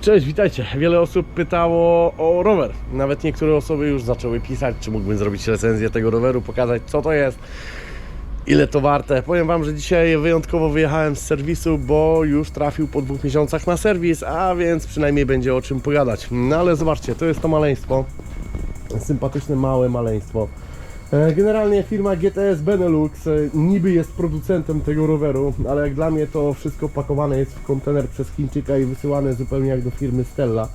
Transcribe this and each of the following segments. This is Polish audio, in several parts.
Cześć, witajcie. Wiele osób pytało o rower. Nawet niektóre osoby już zaczęły pisać, czy mógłbym zrobić recenzję tego roweru, pokazać co to jest, ile to warte. Powiem Wam, że dzisiaj wyjątkowo wyjechałem z serwisu, bo już trafił po dwóch miesiącach na serwis, a więc przynajmniej będzie o czym pogadać. No ale zobaczcie, to jest to maleństwo. Sympatyczne, małe maleństwo. E, Generalnie firma GTS Benelux e, niby jest producentem tego roweru, ale jak dla mnie to wszystko pakowane jest w kontener przez Chińczyka i wysyłane zupełnie jak do firmy Stella.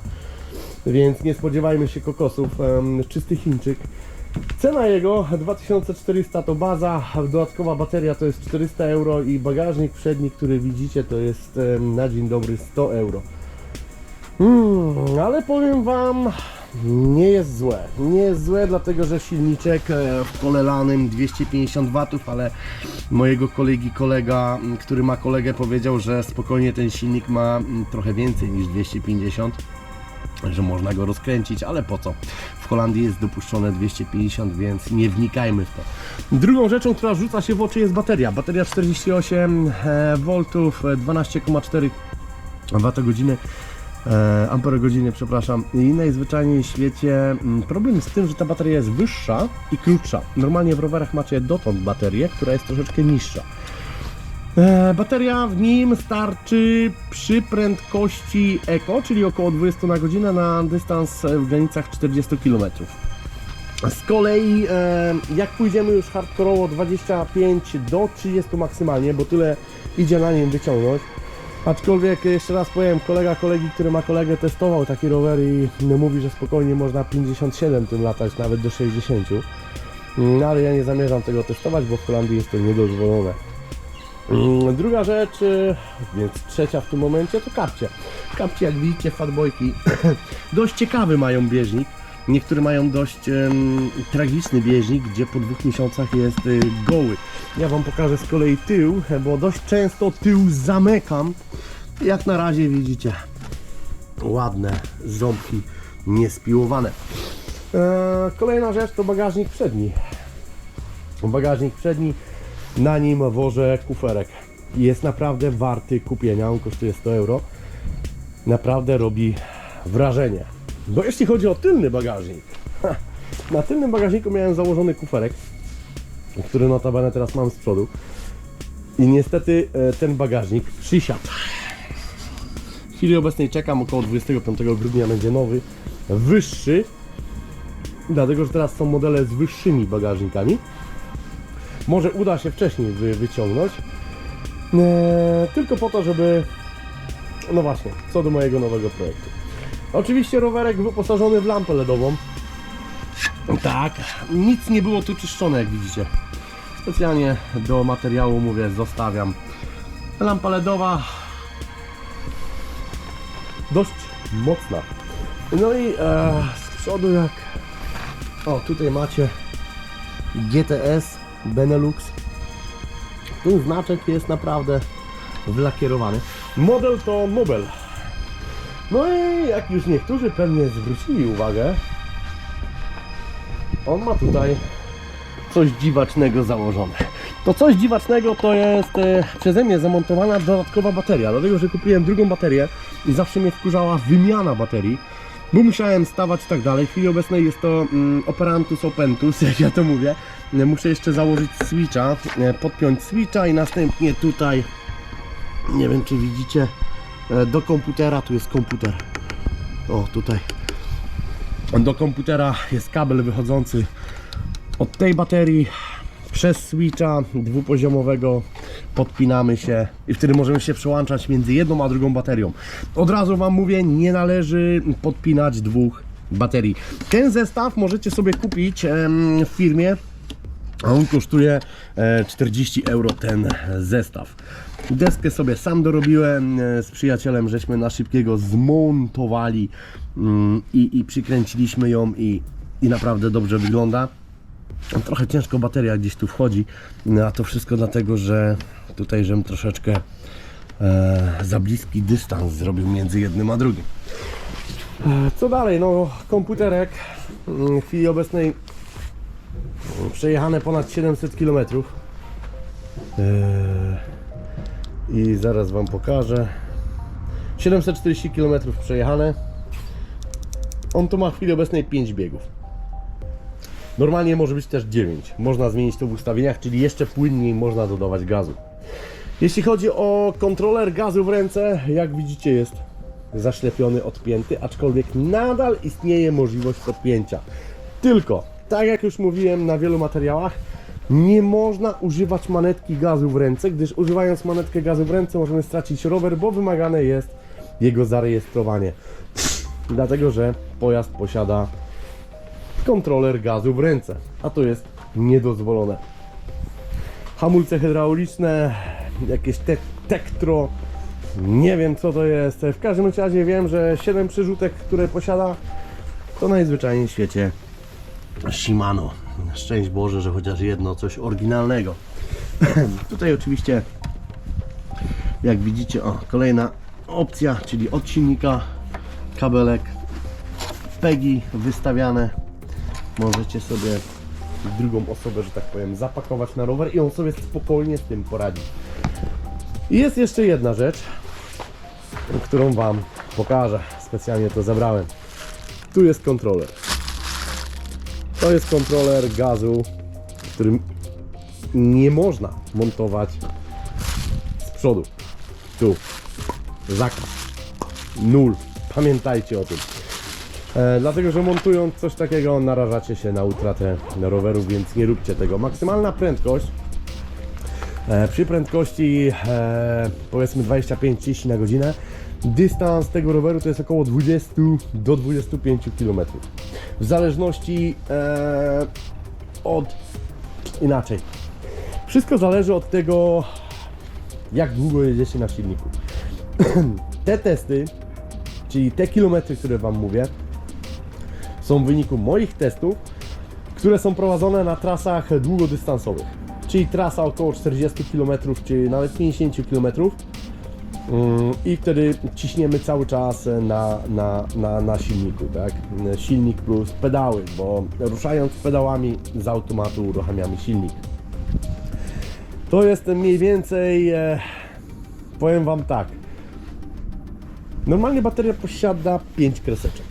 Więc nie spodziewajmy się kokosów, czysty Chińczyk. Cena jego 2400 to baza, dodatkowa bateria to jest 400 euro i bagażnik przedni, który widzicie to jest na dzień dobry 100 euro. Mm, ale powiem Wam, nie jest złe. Nie jest złe, dlatego że silniczek e, w kole lanym 250 W, ale mojego kolegi kolega, który ma kolegę, powiedział, że spokojnie ten silnik ma trochę więcej niż 250 że można go rozkręcić, ale po co? W Holandii jest dopuszczone 250, więc nie wnikajmy w to. Drugą rzeczą, która rzuca się w oczy jest bateria. Bateria 48 e, V, e, 12,4 Wh e, amperogodziny, przepraszam. I najzwyczajniej w świecie mm, problem z tym, że ta bateria jest wyższa i krótsza. Normalnie w rowerach macie dotąd baterię, która jest troszeczkę niższa. E, bateria w nim starczy przy prędkości Eco, czyli około 20 na godzinę na dystans e, w granicach 40 km. Z kolei e, jak pójdziemy już hardkorowo 25 do 30 maksymalnie, bo tyle idzie na nim wyciągnąć. Aczkolwiek jeszcze raz powiem, kolega kolegi, który ma kolegę testował taki rower i no, mówi, że spokojnie można 57 tym latać, nawet do 60. No ale ja nie zamierzam tego testować, bo w Holandii jest to niedozwolone. Mm, Druga rzecz, y, więc trzecia w tym momencie to kapcie. Kapcie, jak widzicie, fatbojki dość ciekawy mają bieżnik. Niektóre mają dość em, tragiczny bieżnik, gdzie po dwóch miesiącach jest y, goły. Ja Wam pokażę z kolei tył, bo dość często tył zamykam. Jak na razie widzicie, ładne ząbki niespiłowane. Eee, kolejna rzecz to bagażnik przedni. Bagażnik przedni, na nim wożę kuferek. Jest naprawdę warty kupienia, on kosztuje 100 euro. Naprawdę robi wrażenie. Bo jeśli chodzi o tylny bagażnik, na tylnym bagażniku miałem założony kuferek, który notabene teraz mam z przodu. I niestety e, ten bagażnik przysiadł. W chwili obecnej czekam, około 25 grudnia będzie nowy, wyższy. Dlatego, że teraz są modele z wyższymi bagażnikami. Może uda się wcześniej wy, wyciągnąć. Eee, tylko po to, żeby. No właśnie, co do mojego nowego projektu. Oczywiście rowerek wyposażony w lampę LEDową. Tak, nic nie było tu czyszczone, jak widzicie. Specjalnie do materiału mówię, zostawiam. Lampa LEDowa dość mocna. No i e, z przodu jak. O, tutaj macie GTS Benelux. Ten znaczek jest naprawdę wlakierowany. Model to Nobel. No i jak już niektórzy pewnie zwrócili uwagę, on ma tutaj coś dziwacznego założone. To coś dziwacznego to jest e, przeze mnie zamontowana dodatkowa bateria, dlatego że kupiłem drugą baterię i zawsze mnie wkurzała wymiana baterii, bo musiałem stawać tak dalej. W chwili obecnej jest to mm, operantus opentus, jak ja to mówię. E, Muszę jeszcze założyć switcha, e, podpiąć switcha i następnie tutaj, nie wiem czy widzicie, do komputera, tu jest komputer. O, tutaj. Do komputera jest kabel wychodzący od tej baterii przez switcha dwupoziomowego podpinamy się i wtedy możemy się przełączać między jedną a drugą baterią. Od razu Wam mówię, nie należy podpinać dwóch baterii. Ten zestaw możecie sobie kupić w firmie, a on kosztuje e, 40 euro ten zestaw. Deskę sobie sam dorobiłem e, z przyjacielem, żeśmy na szybkiego zmontowali mm, i, i przykręciliśmy ją i, i naprawdę dobrze wygląda. Trochę ciężko bateria gdzieś tu wchodzi, no a to wszystko dlatego, że tutaj żem troszeczkę e, za bliski dystans zrobił między jednym a drugim. E, Co dalej? No komputerek mm, w chwili obecnej mm, przejechane ponad 700 km. E, I zaraz Wam pokażę. 740 km przejechane. On tu ma w chwili obecnej 5 biegów. Normalnie może być też 9. Można zmienić to w ustawieniach, czyli jeszcze płynniej można dodawać gazu. Jeśli chodzi o kontroler gazu w ręce, jak widzicie jest zaślepiony, odpięty, aczkolwiek nadal istnieje możliwość podpięcia. Tylko, tak jak już mówiłem na wielu materiałach, nie można używać manetki gazu w ręce, gdyż używając manetkę gazu w ręce możemy stracić rower, bo wymagane jest jego zarejestrowanie. Dlatego, że pojazd posiada kontroler gazu w ręce, a to jest niedozwolone. Hamulce hydrauliczne, jakieś te tektro, nie wiem co to jest. W każdym razie wiem, że 7 przyrzutek, które posiada, to najzwyczajniej w świecie Shimano. Szczęść Boże, że chociaż jedno coś oryginalnego. Tutaj oczywiście, jak widzicie, o, kolejna opcja, czyli od silnika, kabelek, pegi wystawiane. Możecie sobie drugą osobę, że tak powiem, zapakować na rower i on sobie spokojnie z tym poradzi. I jest jeszcze jedna rzecz, którą Wam pokażę. Specjalnie to zabrałem. Tu jest kontroler. To jest kontroler gazu, którym nie można montować z przodu. Tu. Zakaz. Nul. Pamiętajcie o tym. E, dlatego, że montując coś takiego narażacie się na utratę roweru, więc nie róbcie tego. Maksymalna prędkość przy prędkości e, powiedzmy 25-30 na godzinę dystans tego roweru to jest około 20 do 25 km. W zależności e, od inaczej. Wszystko zależy od tego, jak długo jedziecie na silniku. Te testy, czyli te kilometry, które Wam mówię, są w wyniku moich testów, które są prowadzone na trasach długodystansowych. Czyli trasa około 40 km, czy nawet 50 km. Mm, I wtedy ciśniemy cały czas na, na, na, na silniku, tak? Silnik plus pedały, bo ruszając pedałami z automatu uruchamiamy silnik. To jest mniej więcej, e, powiem Wam tak. Normalnie bateria posiada 5 kreseczek.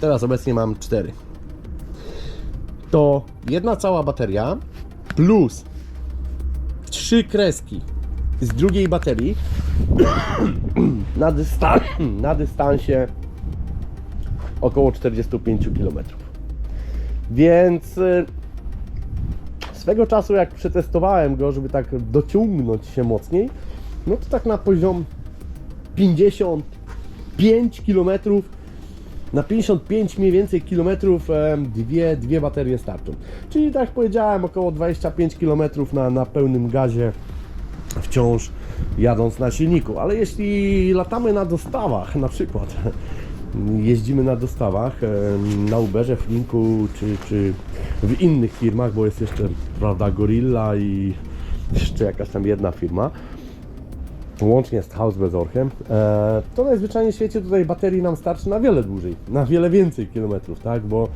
Teraz obecnie mam 4. To jedna cała bateria plus 3 kreski z drugiej baterii na, dystan na dystansie około 45 km. Więc y, swego czasu jak przetestowałem go, żeby tak dociągnąć się mocniej, no to tak na poziom 55 km na 55 mniej więcej kilometrów dwie, dwie baterie starczą. Czyli tak jak powiedziałem, około 25 km na, na pełnym gazie wciąż jadąc na silniku. Ale jeśli latamy na dostawach, na przykład jeździmy na dostawach na Uberze, Flinku czy, czy w innych firmach, bo jest jeszcze prawda Gorilla i jeszcze jakaś tam jedna firma, łącznie z Hausbesorgiem, e, to najzwyczajniej w świecie tutaj baterii nam starczy na wiele dłużej, na wiele więcej kilometrów, tak, bo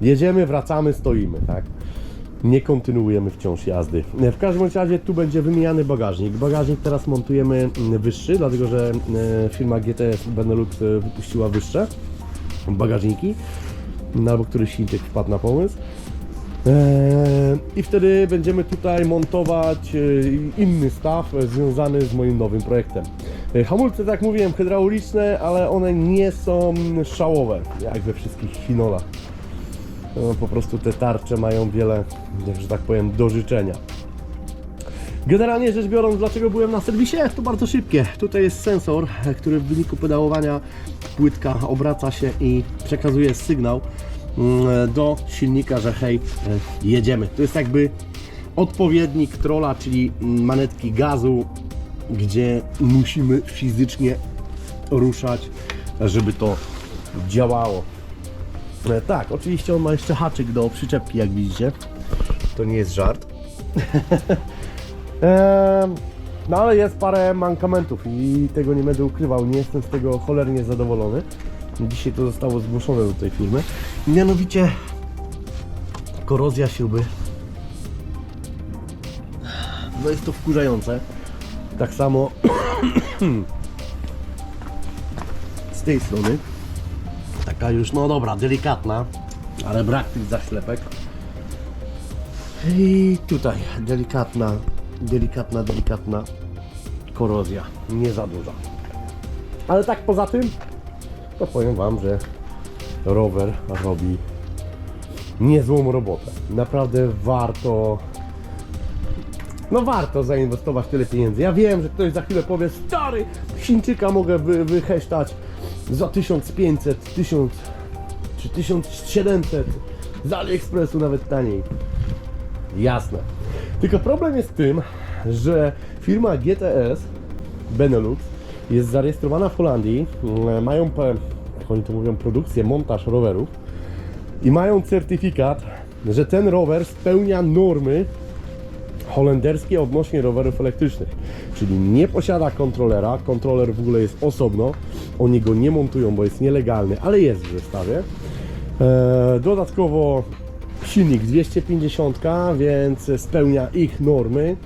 jedziemy, wracamy, stoimy, tak, nie kontynuujemy wciąż jazdy. W każdym razie tu będzie wymieniany bagażnik. Bagażnik teraz montujemy mm, wyższy, dlatego że e, firma GTS Benelux e, wypuściła wyższe bagażniki, albo któryś Chińczyk wpadł na pomysł. Eee, I wtedy będziemy tutaj montować e, inny staw e, związany z moim nowym projektem. E, Hamulce, tak jak mówiłem, hydrauliczne, ale one nie są szałowe, jak we wszystkich Chinolach. No, po prostu te tarcze mają wiele, że tak powiem, do życzenia. Generalnie rzecz biorąc, dlaczego byłem na serwisie? To bardzo szybkie. Tutaj jest sensor, który w wyniku pedałowania płytka obraca się i przekazuje sygnał do silnika, że hej, e, jedziemy. To jest jakby odpowiednik trolla, czyli mm, manetki gazu, gdzie musimy fizycznie ruszać, żeby to działało. E, Tak, oczywiście on ma jeszcze haczyk do przyczepki, jak widzicie. To nie jest żart. No ale jest parę mankamentów i tego nie będę ukrywał. Nie jestem z tego cholernie zadowolony. Dzisiaj to zostało zgłoszone do tej firmy. Mianowicie korozja śruby. No jest to wkurzające. Tak samo tej strony. Taka już, no dobra, delikatna, ale brak tych zaślepek. I tutaj delikatna, delikatna, delikatna korozja, nie za duża. Ale tak poza tym, to powiem Wam, że rower robi niezłą robotę. Naprawdę warto, no warto zainwestować tyle pieniędzy. Ja wiem, że ktoś za chwilę powie, stary, Chińczyka mogę wy, wyheśtać za 1500, 1000 czy 1700, z AliExpressu nawet taniej. Jasne. Tylko problem jest w tym, że firma GTS Benelux jest zarejestrowana w Holandii. Mają, jak oni to mówią, produkcję, montaż rowerów i mają certyfikat, że ten rower spełnia normy holenderskie odnośnie rowerów elektrycznych. Czyli nie posiada kontrolera, kontroler w ogóle jest osobno, oni go nie montują, bo jest nielegalny, ale jest w zestawie. E, dodatkowo silnik 250, więc spełnia ich normy,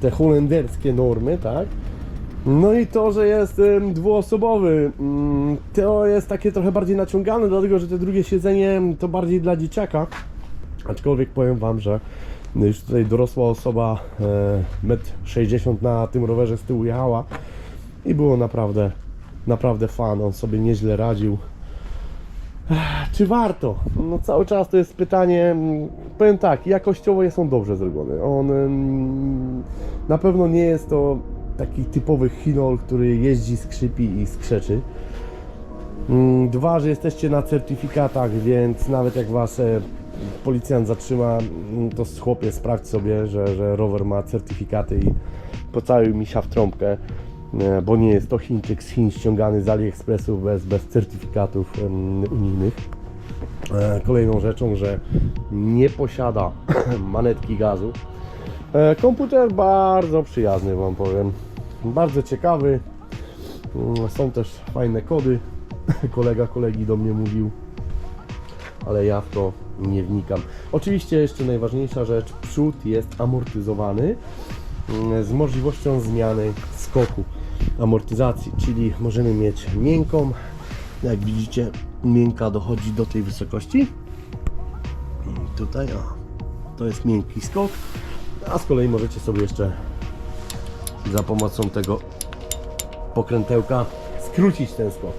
te holenderskie normy, tak? No i to, że jest dwuosobowy, mm, to jest takie trochę bardziej naciągane, dlatego że te drugie siedzenie to bardziej dla dzieciaka. Aczkolwiek powiem Wam, że już tutaj dorosła osoba, e, 1,60 m na tym rowerze z tyłu jechała i było naprawdę, naprawdę fan, on sobie nieźle radził. Czy warto? No cały czas to jest pytanie, powiem tak, jakościowo są dobrze zrobione. On na pewno nie jest to taki typowy chinol, który jeździ, skrzypi i skrzeczy. Mm, Dwa, że jesteście na certyfikatach, więc nawet jak was e, policjant zatrzyma, mm, to chłopie sprawdź sobie, że, że rower ma certyfikaty i pocałuj misia w trąbkę, e, bo nie jest to Chińczyk z Chin ściągany z AliExpressu bez, bez certyfikatów unijnych. E, Kolejną rzeczą, że nie posiada manetki gazu. Komputer bardzo przyjazny Wam powiem, bardzo ciekawy. Mm, Są też fajne kody. Kolega kolegi do mnie mówił, ale ja w to nie wnikam. Oczywiście jeszcze najważniejsza rzecz, przód jest amortyzowany mm, z możliwością zmiany skoku amortyzacji, czyli możemy mieć miękką, jak widzicie miękka dochodzi do tej wysokości. I tutaj o, to jest miękki skok, a z kolei możecie sobie jeszcze za pomocą tego pokrętełka skrócić ten skok,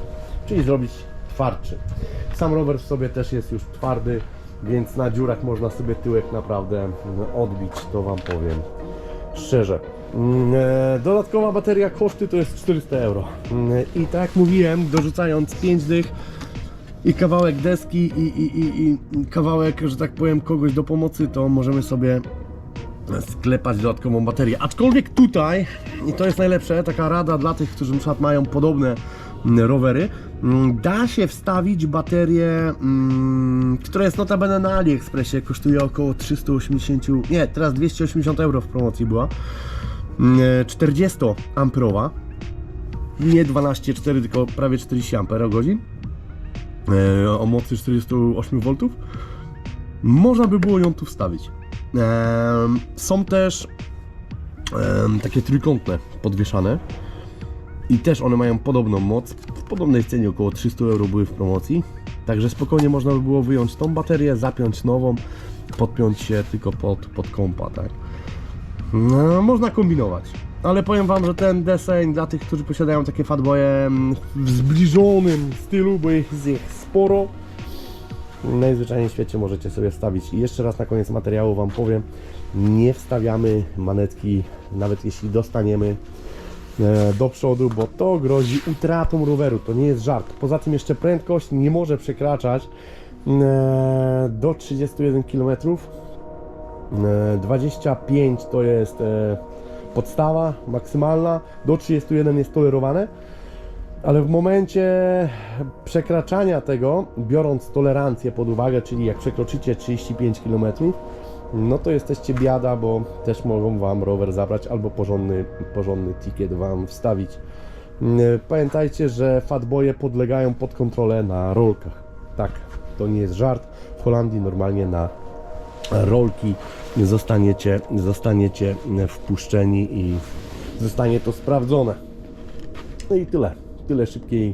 czyli zrobić twardszy. Sam rower w sobie też jest już twardy, więc na dziurach można sobie tyłek naprawdę odbić, to Wam powiem szczerze. Mm, e, Dodatkowa bateria koszty to jest 400 euro. Mm, I tak jak mówiłem, dorzucając 5 dych i kawałek deski i, i, i, i kawałek, że tak powiem, kogoś do pomocy, to możemy sobie sklepać dodatkową baterię. Aczkolwiek tutaj, i to jest najlepsze, taka rada dla tych, którzy na mają podobne mm, rowery, mm, da się wstawić baterię, mm, która jest notabene na AliExpressie, kosztuje około 380, nie, teraz 280 euro w promocji była, mm, 40 amperowa, nie 12,4, tylko prawie 40 amperogodzin, e, o mocy 48 V. Można by było ją tu wstawić. Są też takie trójkątne podwieszane i też one mają podobną moc. W podobnej cenie około 300 euro były w promocji. Także spokojnie można by było wyjąć tą baterię, zapiąć nową, podpiąć się tylko pod, pod kompa, tak. No, można kombinować. Ale powiem Wam, że ten deseń dla tych, którzy posiadają takie fatboje w zbliżonym stylu, bo jest ich sporo, najzwyczajniej w świecie możecie sobie wstawić. I jeszcze raz na koniec materiału Wam powiem, nie wstawiamy manetki, nawet jeśli dostaniemy e, do przodu, bo to grozi utratą roweru, to nie jest żart. Poza tym jeszcze prędkość nie może przekraczać e, do 31 km. E, 25 to jest e, podstawa maksymalna, do 31 jest tolerowane. Ale w momencie przekraczania tego, biorąc tolerancję pod uwagę, czyli jak przekroczycie 35 km, no to jesteście biada, bo też mogą Wam rower zabrać albo porządny, porządny ticket Wam wstawić. Mm, Pamiętajcie, że fatboje podlegają pod kontrolę na rolkach. Tak, to nie jest żart. W Holandii normalnie na rolki zostaniecie, zostaniecie wpuszczeni i zostanie to sprawdzone. No i tyle. Tyle szybkiej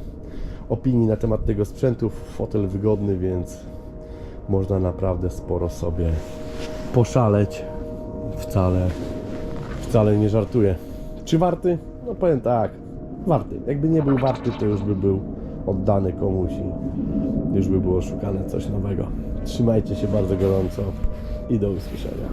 opinii na temat tego sprzętu. Fotel wygodny, więc można naprawdę sporo sobie poszaleć. Wcale, wcale nie żartuję. Czy warty? No powiem tak, warty. Jakby nie był warty, to już by był oddany komuś i już by było szukane coś nowego. Trzymajcie się bardzo gorąco i do usłyszenia.